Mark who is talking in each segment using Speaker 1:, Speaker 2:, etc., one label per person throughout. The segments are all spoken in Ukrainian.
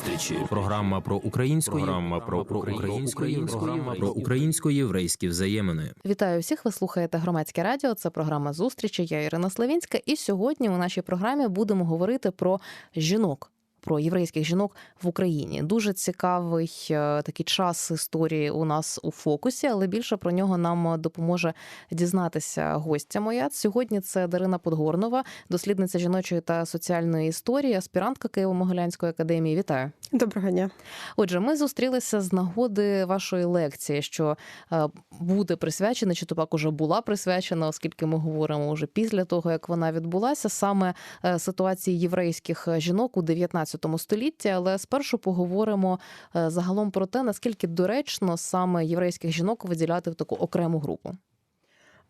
Speaker 1: зустрічі. Програма про українську програма про української програма про українсько-єврейські взаємини.
Speaker 2: Вітаю всіх. Ви слухаєте громадське радіо. Це програма зустрічі. Я Ірина Славінська. І сьогодні у нашій програмі будемо говорити про жінок. Про єврейських жінок в Україні дуже цікавий е, такий час історії у нас у фокусі, але більше про нього нам допоможе дізнатися гостя моя. Сьогодні це Дарина Подгорнова, дослідниця жіночої та соціальної історії, аспірантка Києво-Могилянської академії. Вітаю.
Speaker 3: Доброго дня.
Speaker 2: Отже, ми зустрілися з нагоди вашої лекції, що е, буде присвячена, чи то пак уже була присвячена, оскільки ми говоримо вже після того, як вона відбулася, саме е, ситуації єврейських жінок у 19 столітті. Але спершу поговоримо е, загалом про те, наскільки доречно саме єврейських жінок виділяти в таку окрему групу.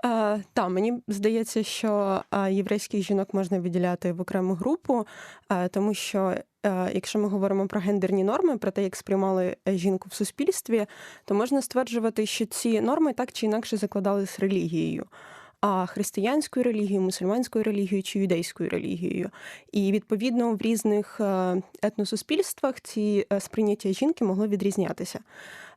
Speaker 3: Е, та мені здається, що е, єврейських жінок можна виділяти в окрему групу, тому що якщо ми говоримо про гендерні норми, про те, як сприймали жінку в суспільстві, то можна стверджувати, що ці норми так чи інакше закладались релігією. А християнською релігією, мусульманською релігією чи юдейською релігією. І відповідно в різних е, етносуспільствах ці е, сприйняття жінки могло відрізнятися.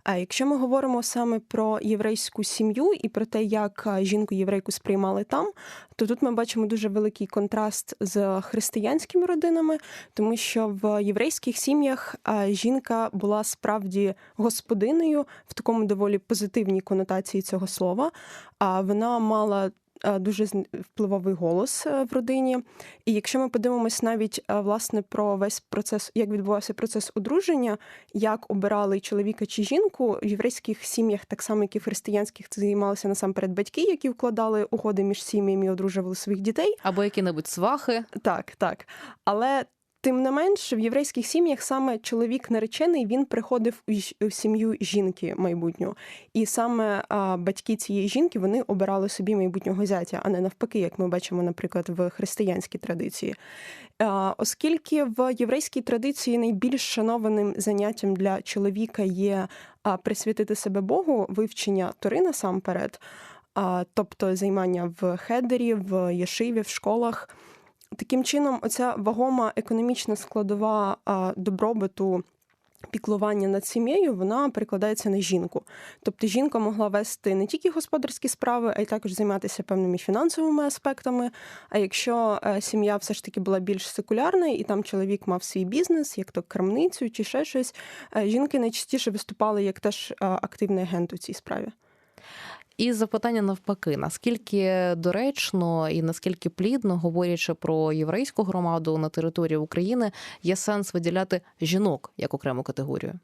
Speaker 3: А якщо ми говоримо саме про єврейську сім'ю і про те, як е, жінку єврейку сприймали там, то тут ми бачимо дуже великий контраст з християнськими родинами, тому що в єврейських сім'ях жінка була справді господиною в такому доволі позитивній конотації цього слова. А вона мала дуже впливовий голос е, в родині. І якщо ми подивимось навіть е, власне про весь процес, як відбувався процес одруження, як обирали чоловіка чи жінку в єврейських сім'ях, так само як і в християнських, це займалися насамперед батьки, які вкладали угоди між сім'ями і одружували своїх дітей,
Speaker 2: або які-небудь свахи.
Speaker 3: Так, так. Але Тим не менш, в єврейських сім'ях саме чоловік наречений він приходив у сім'ю жінки майбутнього, і саме батьки цієї жінки вони обирали собі майбутнього зятя, а не навпаки, як ми бачимо, наприклад, в християнській традиції. Оскільки в єврейській традиції найбільш шанованим заняттям для чоловіка є присвятити себе Богу, вивчення Тори насамперед, тобто займання в хедері, в єшиві, в школах. Таким чином, оця вагома економічна складова добробуту. Піклування над сім'єю вона перекладається на жінку. Тобто жінка могла вести не тільки господарські справи, а й також займатися певними фінансовими аспектами. А якщо е, сім'я все ж таки була більш секулярна, і там чоловік мав свій бізнес, як то крамницю чи ще щось, е, жінки найчастіше виступали як теж е, активний агент у цій справі.
Speaker 2: І запитання навпаки, наскільки доречно і наскільки плідно, говорячи про єврейську громаду на території України, є сенс виділяти жінок як окрему категорію?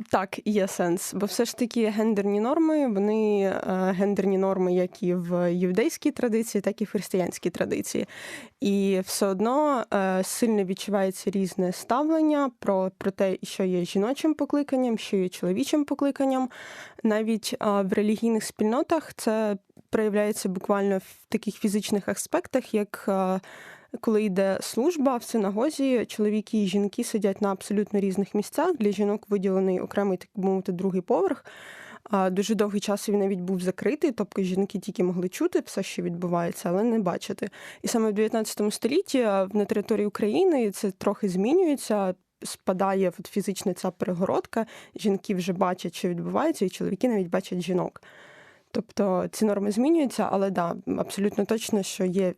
Speaker 3: Е, так, є сенс, бо все ж таки гендерні норми, вони е, гендерні норми, як і в юдейській традиції, так і в християнській традиції. І все одно е, сильно відчувається різне ставлення про про те, що є жіночим покликанням, що є чоловічим покликанням. Навіть в релігійних спільнотах це проявляється буквально в таких фізичних аспектах, як е, коли йде служба в синагозі, чоловіки і жінки сидять на абсолютно різних місцях. Для жінок виділений окремий так би мовити другий поверх. Дуже довгий час він навіть був закритий, тобто жінки тільки могли чути все, що відбувається, але не бачити. І саме в 19 столітті на території України це трохи змінюється. Спадає фізична ця перегородка, жінки вже бачать, що відбувається, і чоловіки навіть бачать жінок. Тобто ці норми змінюються, але да, абсолютно точно, що є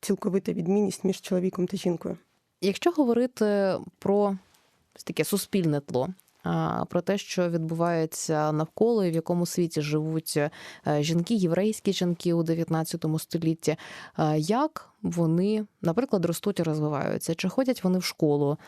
Speaker 3: цілковита відмінність між чоловіком та жінкою.
Speaker 2: Якщо говорити про таке суспільне тло, про те, що відбувається навколо і в якому світі живуть е, жінки, єврейські жінки у 19 столітті, як вони, наприклад, ростуть і розвиваються, чи ходять вони в школу,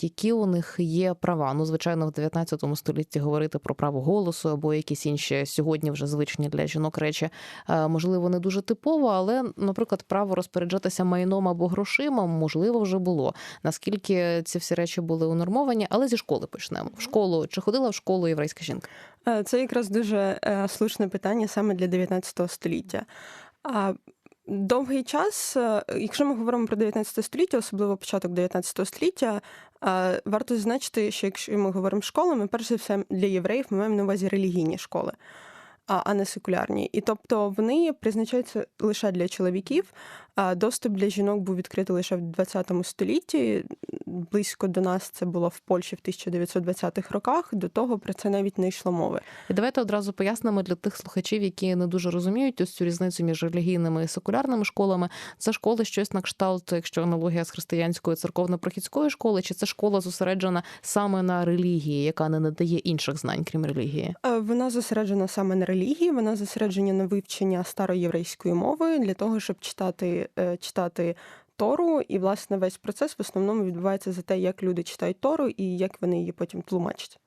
Speaker 2: які у них є права. Ну, звичайно, в 19 столітті говорити про право голосу або якісь інші сьогодні вже звичні для жінок речі, можливо, не дуже типово, але, наприклад, право розпоряджатися майном або грошима, можливо, вже було. Наскільки ці всі речі були унормовані, але зі школи почнемо. В школу чи ходила в школу єврейська жінка?
Speaker 3: Е, це якраз дуже е, слушне питання саме для 19 століття. Довгий час, е, якщо ми говоримо про 19 століття, особливо початок 19 століття, е, варто зазначити, що якщо ми говоримо школами, перш за все для євреїв ми маємо на увазі релігійні школи, а не секулярні. І тобто вони призначаються лише для чоловіків. Доступ для жінок був відкритий лише в 20 столітті. Близько до нас це було в Польщі в 1920-х роках. До того про це навіть не йшло мови.
Speaker 2: І давайте одразу пояснимо для тих слухачів, які не дуже розуміють ось цю різницю між релігійними і секулярними школами. Це школи щось на кшталт, якщо аналогія з християнською церковно-прохідської школи, чи це школа зосереджена саме на релігії, яка не надає інших знань, крім релігії?
Speaker 3: Е, Вона зосереджена саме на релігії, вона зосереджена на вивчення староєврейської мови для того, щоб читати, е, читати Тору. І, власне, весь процес в основному відбувається за те, як люди читають Тору і як вони її потім тлумачать.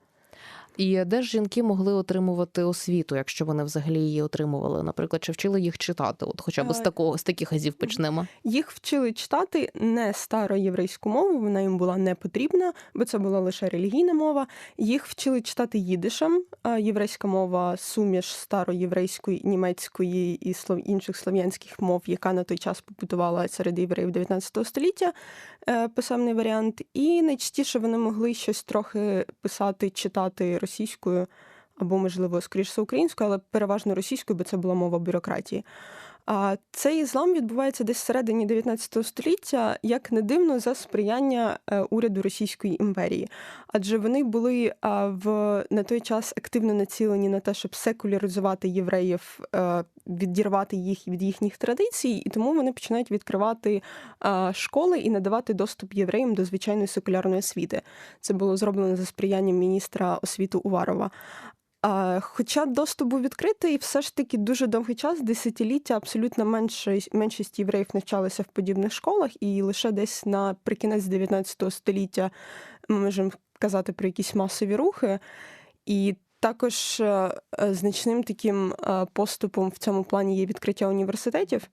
Speaker 2: І де ж жінки могли отримувати освіту, якщо вони взагалі її отримували? Наприклад, чи вчили їх читати? От хоча б з
Speaker 3: Е,
Speaker 2: такого з таких азів почнемо.
Speaker 3: Їх вчили читати не староєврейську мову, вона їм була не потрібна, бо це була лише релігійна мова. Їх вчили читати їдишем. Єврейська мова суміш староєврейської, німецької і слов- інших слов'янських мов, яка на той час побутувала серед євреїв 19 століття, е, писемний варіант. І найчастіше вони могли щось трохи писати, читати російською. Або, можливо, скоріше українською, але переважно російською, бо це була мова бюрократії. Цей ізлам відбувається десь всередині 19 століття, як не дивно, за сприяння е, уряду Російської імперії. Адже вони були в на той час активно націлені на те, щоб секуляризувати євреїв, е, відірвати їх від їхніх традицій, і тому вони починають відкривати школи і надавати доступ євреям до звичайної секулярної освіти. Це було зроблено за сприянням міністра освіти Уварова. Хоча доступ був відкритий, все ж таки дуже довгий час, десятиліття, абсолютно меншість, меншість євреїв навчалися в подібних школах, і лише десь наприкінець 19 століття ми можемо казати про якісь масові рухи. І також е, е, значним таким е, поступом в цьому плані є відкриття університетів.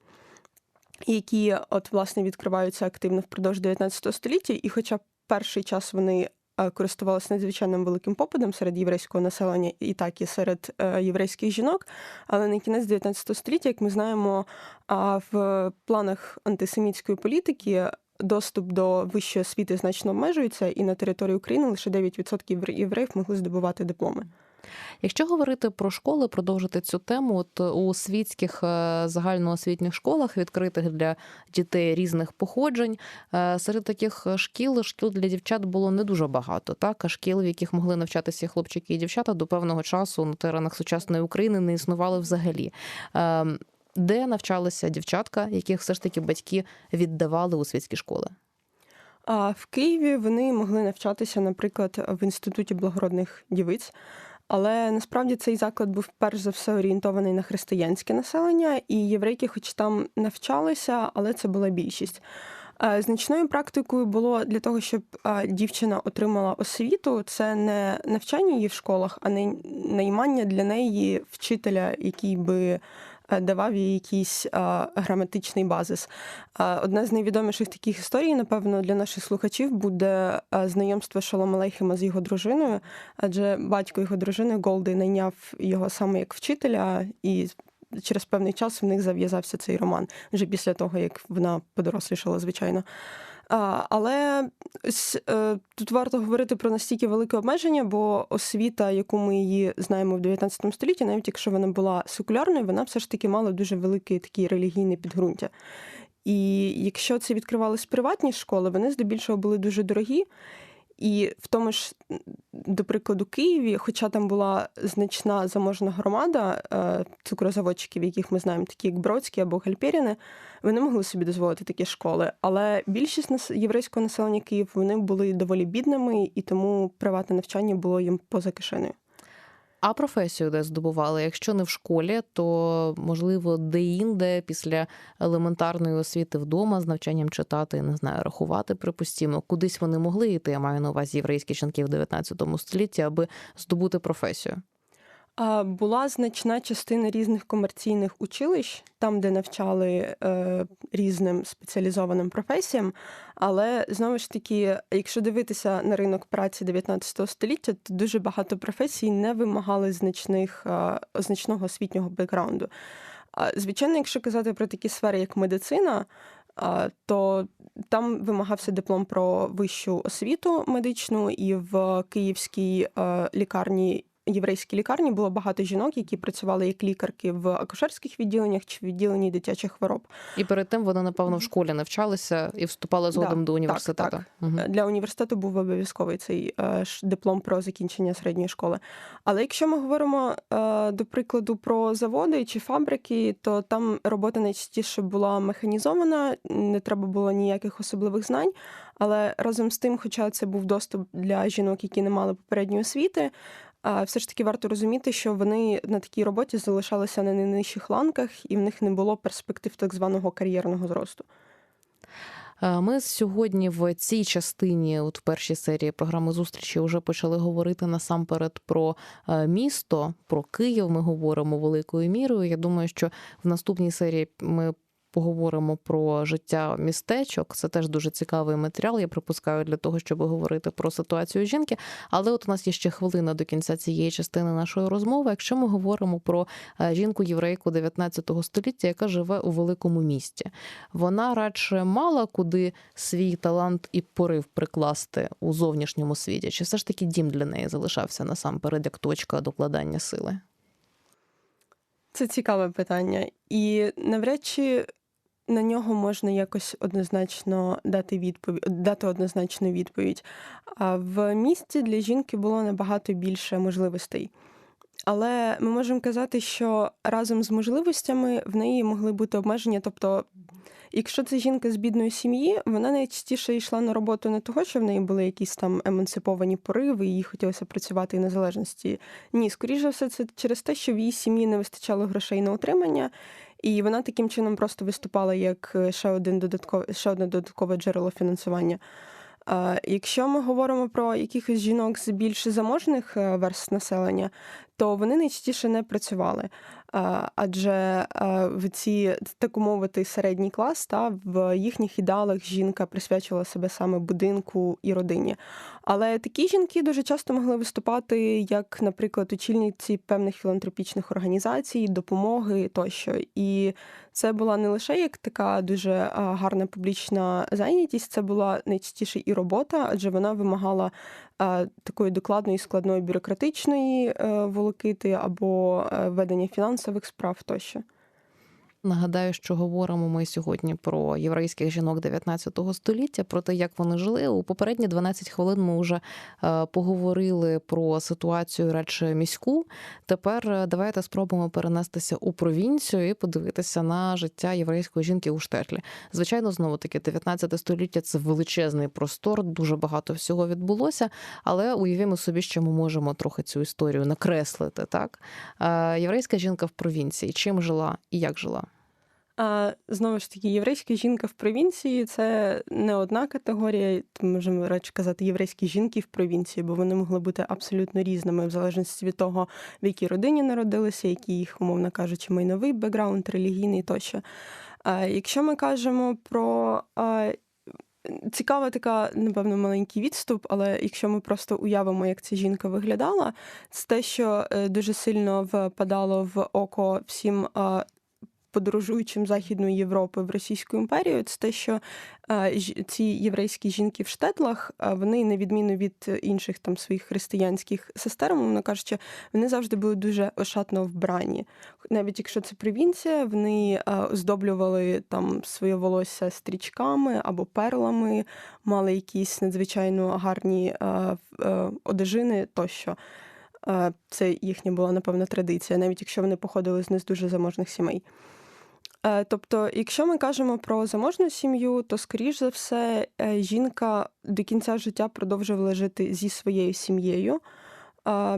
Speaker 3: Які от власне відкриваються активно впродовж 19 століття, і хоча перший час вони користувалися надзвичайним великим попитом серед єврейського населення, і так і серед е, єврейських жінок. Але на кінець 19 століття, як ми знаємо, в планах антисемітської політики доступ до вищої освіти значно обмежується, і на території України лише 9% євре- євреїв могли здобувати дипломи.
Speaker 2: Якщо говорити про школи, продовжити цю тему, от у світських е, загальноосвітніх школах, відкритих для дітей різних походжень, е, серед таких шкіл шкіл для дівчат було не дуже багато. Так, а шкіл, в яких могли навчатися хлопчики і дівчата, до певного часу на теренах сучасної України не існували взагалі. Е, Де навчалися дівчатка, яких все ж таки батьки віддавали у світські школи?
Speaker 3: А в Києві вони могли навчатися, наприклад, в інституті благородних дівиць. Але насправді цей заклад був перш за все орієнтований на християнське населення, і єврейки, хоч там навчалися, але це була більшість. Е, Значною практикою було для того, щоб е, дівчина отримала освіту. Це не навчання її в школах, а наймання для неї вчителя, який би давав їй якийсь е, граматичний базис. Е, Одна з найвідоміших таких історій, напевно, для наших слухачів буде е, знайомство Шолома Алейхема з його дружиною, адже батько його дружини Голди найняв його саме як вчителя, і через певний час в них зав'язався цей роман вже після того, як вона подорослішала, звичайно. Але ось, е, тут варто говорити про настільки велике обмеження, бо освіта, яку ми її знаємо в 19 столітті, навіть якщо вона була секулярною, вона все ж таки мала дуже велике такі релігійне підґрунтя. І якщо це відкривались приватні школи, вони здебільшого були дуже дорогі. І в тому ж, до прикладу, Києві, хоча там була значна заможна громада е, цукрозаводчиків, яких ми знаємо, такі як Бродські або Гальперіни, вони могли собі дозволити такі школи. Але більшість єврейського населення Київ вони були доволі бідними, і тому приватне навчання було їм поза кишенею.
Speaker 2: А професію де здобували? Якщо не в школі, то можливо де-інде після елементарної освіти вдома з навчанням читати, не знаю, рахувати, припустімо, кудись вони могли йти. Я маю на увазі єврейські жінки в 19 столітті, аби здобути професію.
Speaker 3: Була значна частина різних комерційних училищ, там, де навчали е, різним спеціалізованим професіям. Але знову ж таки, якщо дивитися на ринок праці 19 століття, то дуже багато професій не вимагали значних, е, значного освітнього бекграунду. Звичайно, якщо казати про такі сфери, як медицина, то там вимагався диплом про вищу освіту медичну, і в київській е, лікарні єврейській лікарні було багато жінок, які працювали як лікарки в акушерських відділеннях чи в відділенні дитячих хвороб.
Speaker 2: І перед тим вони, напевно, в школі навчалися і вступали згодом
Speaker 3: Да,
Speaker 2: до університету.
Speaker 3: так.
Speaker 2: Мгм.
Speaker 3: Для університету був обов'язковий цей е, диплом про закінчення середньої школи. Але якщо ми говоримо е, до прикладу про заводи чи фабрики, то там робота найчастіше була механізована, не треба було ніяких особливих знань. Але разом з тим, хоча це був доступ для жінок, які не мали попередньої освіти. А Все ж таки варто розуміти, що вони на такій роботі залишалися на найнижчих ланках, і в них не було перспектив так званого кар'єрного зросту.
Speaker 2: Е, Ми сьогодні в цій частині, от в першій серії програми зустрічі, вже почали говорити насамперед про е, місто, про Київ. Ми говоримо великою мірою. Я думаю, що в наступній серії ми. Поговоримо про життя містечок. Це теж дуже цікавий матеріал. Я припускаю для того, щоб говорити про ситуацію жінки. Але от у нас є ще хвилина до кінця цієї частини нашої розмови. Якщо ми говоримо про е, жінку-єврейку 19 століття, яка живе у великому місті, вона радше мала куди свій талант і порив прикласти у зовнішньому світі, чи все ж таки дім для неї залишався насамперед як точка докладання сили?
Speaker 3: Це цікаве питання, і навряд чи на нього можна якось однозначно дати відповідь, дати однозначну відповідь. А в місті для жінки було набагато більше можливостей. Але ми можемо казати, що разом з можливостями в неї могли бути обмеження. Тобто, якщо це жінка з бідної сім'ї, вона найчастіше йшла на роботу не того, що в неї були якісь там емансиповані пориви, і їй хотілося працювати і незалежності. Ні, скоріше все, це через те, що в її сім'ї не вистачало грошей на утримання, і вона таким чином просто виступала як е, ще один додаткове, ще одне додаткове джерело фінансування. Якщо ми говоримо про якихось жінок з більш заможних е, верст населення, то вони найчастіше не працювали. А, Адже е, в ці так мовити середній клас та в їхніх ідеалах жінка присвячувала себе саме будинку і родині. Але такі жінки дуже часто могли виступати як, наприклад, очільниці певних філантропічних організацій, допомоги тощо. І це була не лише як така дуже гарна публічна зайнятість, це була найчастіше і робота, адже вона вимагала такої докладної складної бюрократичної е, волокити або е, ведення фінансових справ тощо.
Speaker 2: Нагадаю, що говоримо ми сьогодні про єврейських жінок 19 століття, про те, як вони жили. У попередні 12 хвилин ми вже е, поговорили про ситуацію радше міську. Тепер е, давайте спробуємо перенестися у провінцію і подивитися на життя єврейської жінки у Штетлі. Звичайно, знову таки, 19 століття це величезний простор, дуже багато всього відбулося. Але уявімо собі, що ми можемо трохи цю історію накреслити. Так Е, єврейська жінка в провінції, чим жила і як жила?
Speaker 3: А знову ж таки, єврейська жінка в провінції це не одна категорія. Можемо радше казати єврейські жінки в провінції, бо вони могли бути абсолютно різними в залежності від того, в якій родині народилися, який їх, умовно кажучи, майновий бекграунд, релігійний тощо. А якщо ми кажемо про Цікава така, напевно, маленький відступ, але якщо ми просто уявимо, як ця жінка виглядала, це те, що е, дуже сильно впадало в око всім подорожуючим Західної Європи в Російську імперію, це те, що ж- ці єврейські жінки в штетлах, вони, на відміну від інших там своїх християнських сестер, мовно кажучи, вони завжди були дуже ошатно вбрані. Навіть якщо це провінція, вони оздоблювали там своє волосся стрічками або перлами, мали якісь надзвичайно гарні е, одежини тощо. Е, Це їхня була, напевно, традиція, навіть якщо вони походили з не з дуже заможних сімей. Е, Тобто, якщо ми кажемо про заможну сім'ю, то, скоріш за все, е, жінка до кінця життя продовжувала жити зі своєю сім'єю.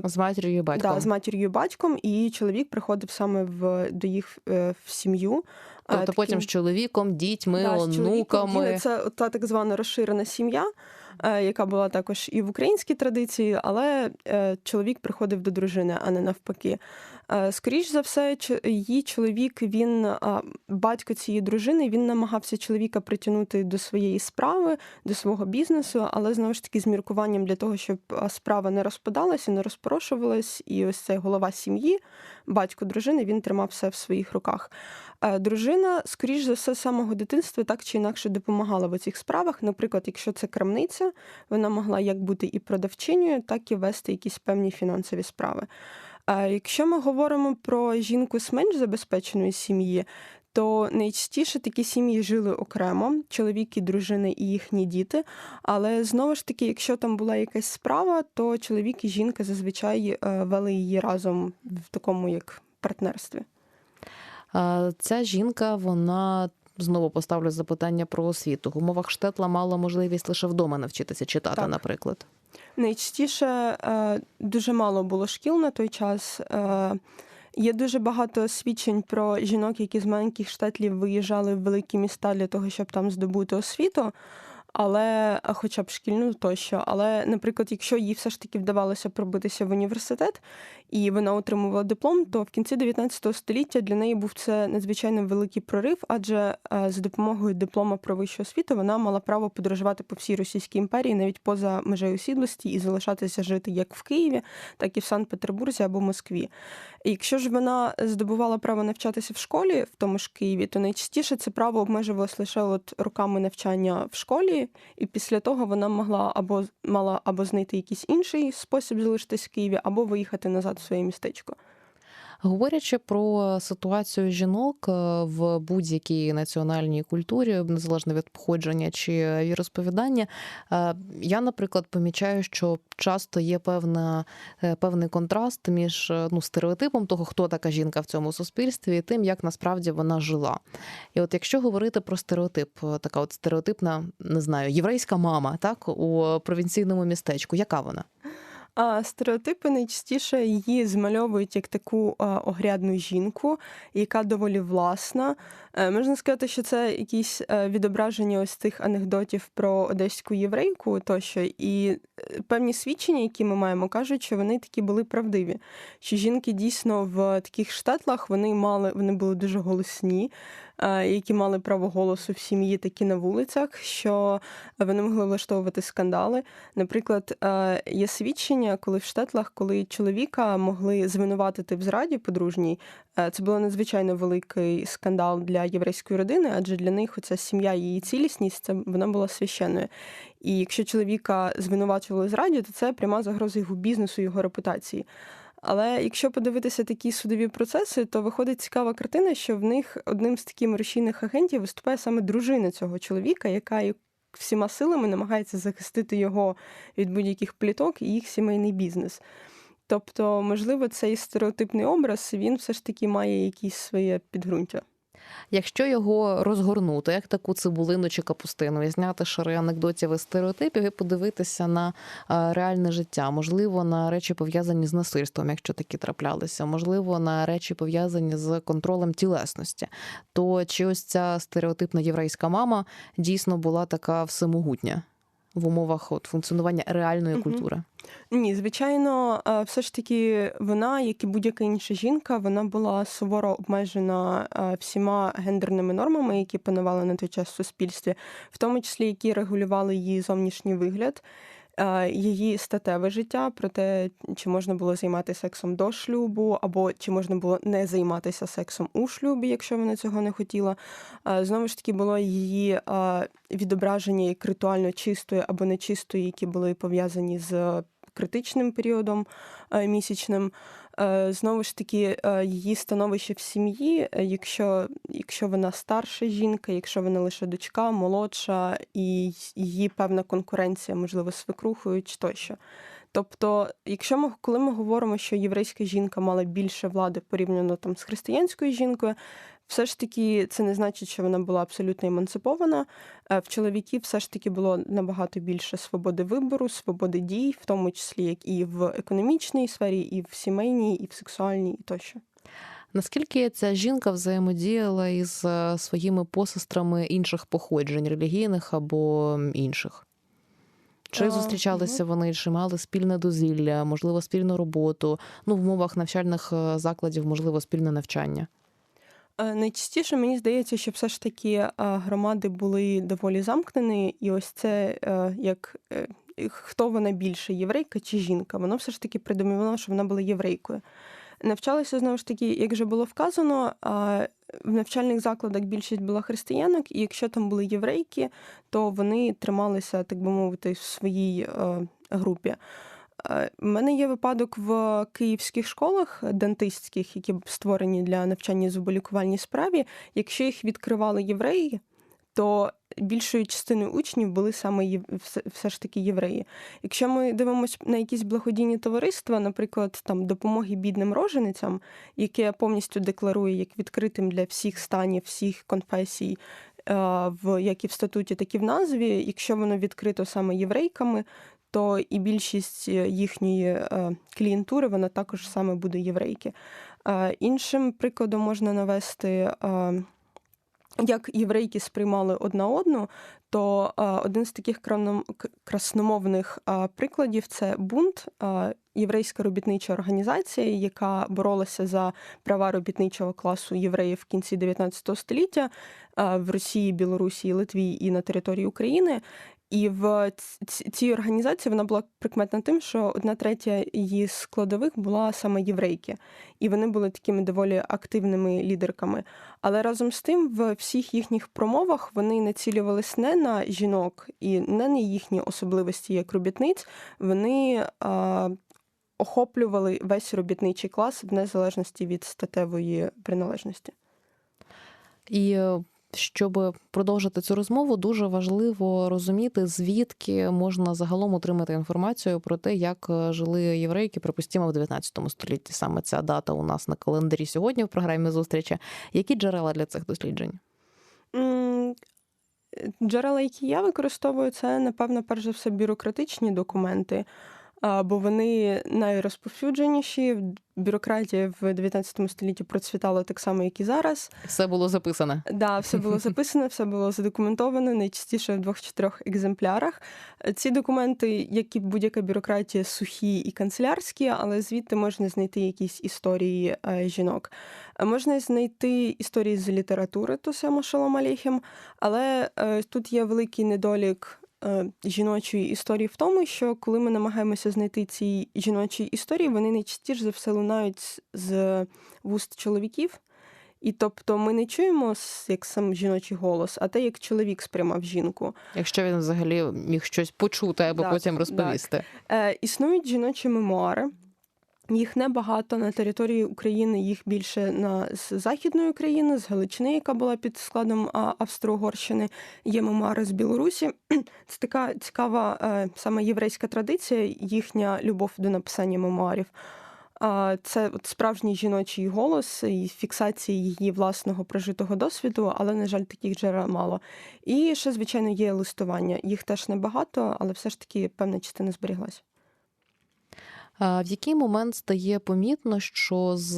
Speaker 2: З матір'ю і батьком.
Speaker 3: Да, з матір'ю і батьком, і чоловік приходив саме в, до їх е, в сім'ю.
Speaker 2: Тобто
Speaker 3: таким-
Speaker 2: потім з чоловіком, дітьми,
Speaker 3: Да,
Speaker 2: онуками.
Speaker 3: Це та так звана розширена сім'я, яка була також і в українській традиції, але чоловік приходив до дружини, а не навпаки. Е, Скоріш за все, її чоловік, він батько цієї дружини, він намагався чоловіка притягнути до своєї справи, до свого бізнесу, але знову ж таки з міркуванням для того, щоб справа не розпадалася, не розпорошувалась, і ось цей голова сім'ї, батько дружини, він тримав все в своїх руках. Е, Дружина, скоріш за все, з самого дитинства так чи інакше допомагала в цих справах. Наприклад, якщо це крамниця, вона могла як бути і продавчиною, так і вести якісь певні фінансові справи. Е, Якщо ми говоримо про жінку з менш забезпеченої сім'ї, то найчастіше такі сім'ї жили окремо, чоловік і дружини і їхні діти. Але знову ж таки, якщо там була якась справа, то чоловік і жінка зазвичай е, вели її разом в такому як партнерстві.
Speaker 2: Ця жінка, вона знову поставлю запитання про освіту. В умовах штетла мала можливість лише вдома навчитися читати,
Speaker 3: Так.
Speaker 2: наприклад.
Speaker 3: Найчастіше е, дуже мало було шкіл на той час. Е, Є дуже багато свідчень про жінок, які з маленьких штатлів виїжджали в великі міста для того, щоб там здобути освіту. Але хоча б шкільну тощо. Але, наприклад, якщо їй все ж таки вдавалося пробитися в університет і вона отримувала диплом, то в кінці 19 століття для неї був це надзвичайно великий прорив, адже е, за допомогою диплома про вищу освіту вона мала право подорожувати по всій Російській імперії, навіть поза межею осідлості, і залишатися жити як в Києві, так і в Санкт-Петербурзі або Москві. Якщо ж вона здобувала право навчатися в школі, в тому ж Києві, то найчастіше це право обмежувалось лише от роками навчання в школі, і після того вона могла або мала або знайти якийсь інший спосіб залишитись в Києві, або виїхати назад в своє містечко.
Speaker 2: Говорячи про ситуацію жінок е, в будь-якій національній культурі, незалежно від походження чи віросповідання, е, я, наприклад, помічаю, що часто є певна, е, певний контраст між ну, стереотипом того, хто така жінка в цьому суспільстві, і тим, як насправді вона жила. І от якщо говорити про стереотип, така от стереотипна, не знаю, єврейська мама, так у провінційному містечку, яка вона?
Speaker 3: А стереотипи найчастіше її змальовують як таку огрядну жінку, яка доволі власна. Е, Можна сказати, що це якісь е, відображення ось цих анекдотів про одеську єврейку тощо. І е, певні свідчення, які ми маємо, кажуть, що вони такі були правдиві. Що жінки дійсно в таких штатлах вони мали, вони були дуже голосні, які мали право голосу в сім'ї, такі на вулицях, що вони могли влаштовувати скандали. Наприклад, є свідчення, коли в штатлах, коли чоловіка могли звинуватити в зраді подружній, це було надзвичайно великий скандал для єврейської родини, адже для них оця сім'я її цілісність це вона була священною. І якщо чоловіка звинувачували в зраді, то це пряма загроза його бізнесу, його репутації. Але якщо подивитися такі судові процеси, то виходить цікава картина, що в них одним з таких рушійних агентів виступає саме дружина цього чоловіка, яка всіма силами намагається захистити його від будь-яких пліток і їх сімейний бізнес. Тобто, можливо, цей стереотипний образ він все ж таки має якісь своє підґрунтя.
Speaker 2: Якщо його розгорнути, як таку цибулину чи капустину, і зняти шари анекдотів і стереотипів, і подивитися на е, реальне життя, можливо, на речі пов'язані з насильством, якщо такі траплялися, можливо, на речі пов'язані з контролем тілесності, то чи ось ця стереотипна єврейська мама дійсно була така всемогутня в умовах от, функціонування реальної
Speaker 3: угу.
Speaker 2: культури?
Speaker 3: Ні, звичайно, е, все ж таки вона, як і будь-яка інша жінка, вона була суворо обмежена е, всіма гендерними нормами, які панували на той час в суспільстві, в тому числі які регулювали її зовнішній вигляд. Е, Її статеве життя про те, чи можна було займатися сексом до шлюбу, або чи можна було не займатися сексом у шлюбі, якщо вона цього не хотіла. Е, Знову ж таки, було її е, відображення як ритуально чистої або нечистої, які були пов'язані з критичним періодом місячним. Е, Знову ж таки, е, її становище в сім'ї, е, якщо, якщо вона старша жінка, якщо вона лише дочка, молодша, і її певна конкуренція, можливо, свекрухою чи тощо. Тобто, якщо ми коли ми говоримо, що єврейська жінка мала більше влади порівняно там з християнською жінкою, все ж таки це не значить, що вона була абсолютно емансипована. Е, В чоловіків все ж таки було набагато більше свободи вибору, свободи дій, в тому числі як і в економічній сфері, і в сімейній, і в сексуальній, і тощо.
Speaker 2: Наскільки ця жінка взаємодіяла із е, своїми посестрами інших походжень, релігійних або інших? Чи
Speaker 3: А,
Speaker 2: зустрічалися вони, чи мали спільне дозвілля, можливо, спільну роботу, ну, в умовах навчальних е, закладів, можливо, спільне навчання?
Speaker 3: Е, Найчастіше мені здається, що все ж таки е, громади були доволі замкнені, і ось це е, як хто вона більше, єврейка чи жінка, воно все ж таки придумувало, що вона була єврейкою. Навчалися знову ж таки, як вже було вказано, в навчальних закладах більшість була християнок, і якщо там були єврейки, то вони трималися, так би мовити, в своїй групі. Е, У мене є випадок в київських школах дантистських, які створені для навчання зуболікувальній справі. Якщо їх відкривали євреї, то більшою частиною учнів були саме все ж таки євреї. Якщо ми дивимося на якісь благодійні товариства, наприклад, там допомоги бідним роженицям, яке повністю декларує як відкритим для всіх станів, всіх конфесій, е, в як і в статуті, так і в назві, якщо воно відкрито саме єврейками, то і більшість е, їхньої е, клієнтури вона також саме буде єврейки. Е, Іншим прикладом можна навести. Як єврейки сприймали одна одну, то один з таких красномовних прикладів це бунт, єврейська робітнича організація, яка боролася за права робітничого класу євреїв в кінці 19 століття в Росії, Білорусі, Литві і на території України. І в цій організації вона була прикметна тим, що одна третя її складових була саме єврейки, і вони були такими доволі активними лідерками. Але разом з тим, в всіх їхніх промовах вони націлювались не на жінок і не на їхні особливості як робітниць. Вони а, охоплювали весь робітничий клас в незалежності від статевої приналежності.
Speaker 2: І е, щоб продовжити цю розмову, дуже важливо розуміти, звідки можна загалом отримати інформацію про те, як е, жили єврейки, припустимо, в 19 столітті. Саме ця дата у нас на календарі сьогодні в програмі зустрічі. Які джерела для цих досліджень?
Speaker 3: М, Джерела, які я використовую, це, напевно, перш за все, бюрократичні документи, бо вони найрозповсюдженіші. Бюрократія в 19 столітті процвітала так само, як і зараз.
Speaker 2: Все було записане.
Speaker 3: Да, все було записано, все було задокументовано, найчастіше в двох-чотирьох екземплярах. Ці документи, як і будь-яка бюрократія, сухі і канцелярські, але звідти можна знайти якісь історії е, жінок. Можна знайти історії з літератури, то саме Шалом Алейхем, але е, тут є великий недолік. Е, Жіночої історії в тому, що коли ми намагаємося знайти ці жіночі історії, вони найчастіше за все лунають з- вуст чоловіків, і тобто ми не чуємо як сам жіночий голос, а те, як чоловік сприймав жінку.
Speaker 2: Якщо він взагалі міг щось почути або
Speaker 3: Так,
Speaker 2: потім розповісти.
Speaker 3: Е, існують жіночі мемуари. Їх небагато на території України, їх більше на з Західної України, з Галичини, яка була під складом Австро-Угорщини. Є мемуари з Білорусі. Це така цікава е, саме єврейська традиція, їхня любов до написання мемуарів. Це от справжній жіночий голос і фіксація її власного прожитого досвіду, але, на жаль, таких джерел мало. І ще, звичайно, є листування. Їх теж небагато, але все ж таки певна частина зберіглася.
Speaker 2: В який момент стає помітно, що з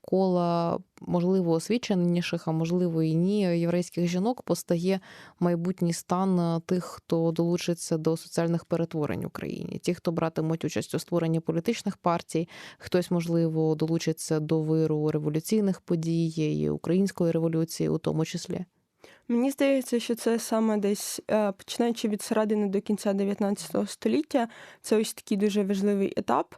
Speaker 2: кола можливо освіченіших, а можливо і ні, єврейських жінок постає майбутній стан е, тих, хто долучиться до соціальних перетворень в Україні, ті, хто братимуть участь у створенні політичних партій, хтось, можливо, долучиться до виру революційних подій і української революції, у тому числі.
Speaker 3: Мені здається, що це саме десь е, починаючи від середини до кінця 19 століття, це ось такий дуже важливий етап.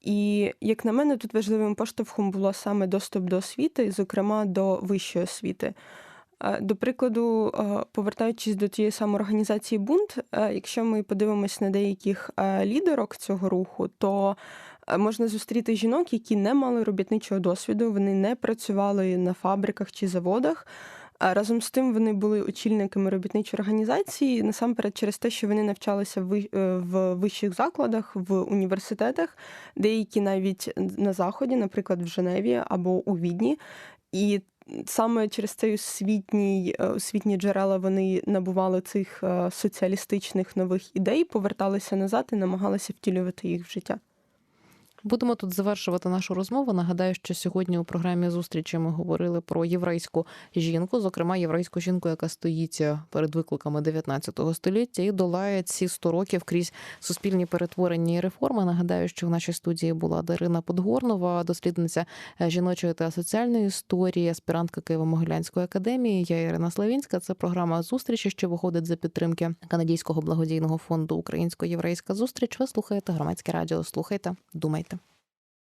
Speaker 3: І як на мене, тут важливим поштовхом було саме доступ до освіти, зокрема до вищої освіти. Е, До прикладу, е, повертаючись до тієї самої організації Бунт, якщо ми подивимось на деяких лідерок цього руху, то можна зустріти жінок, які не мали робітничого досвіду, вони не працювали на фабриках чи заводах. Разом з тим вони були очільниками робітничої організації насамперед через те, що вони навчалися в, е, вищих закладах, в університетах, деякі навіть на заході, наприклад, в Женеві або у Відні. І саме через цей освітній е, освітні джерела вони набували цих е, соціалістичних нових ідей, поверталися назад і намагалися втілювати їх в життя.
Speaker 2: Будемо тут завершувати нашу розмову. Нагадаю, що сьогодні у програмі зустрічі ми говорили про єврейську жінку, зокрема єврейську жінку, яка стоїть перед викликами 19 століття і долає ці 100 років крізь суспільні перетворення і реформи. Нагадаю, що в нашій студії була Дарина Подгорнова, дослідниця е, жіночої та соціальної історії, аспірантка Києво-Могилянської академії. Я Ірина Славінська. Це програма зустрічі, що виходить за підтримки канадського благодійного фонду Українсько-єврейська зустріч. Ви слухаєте громадське радіо. Слухайте, думайте.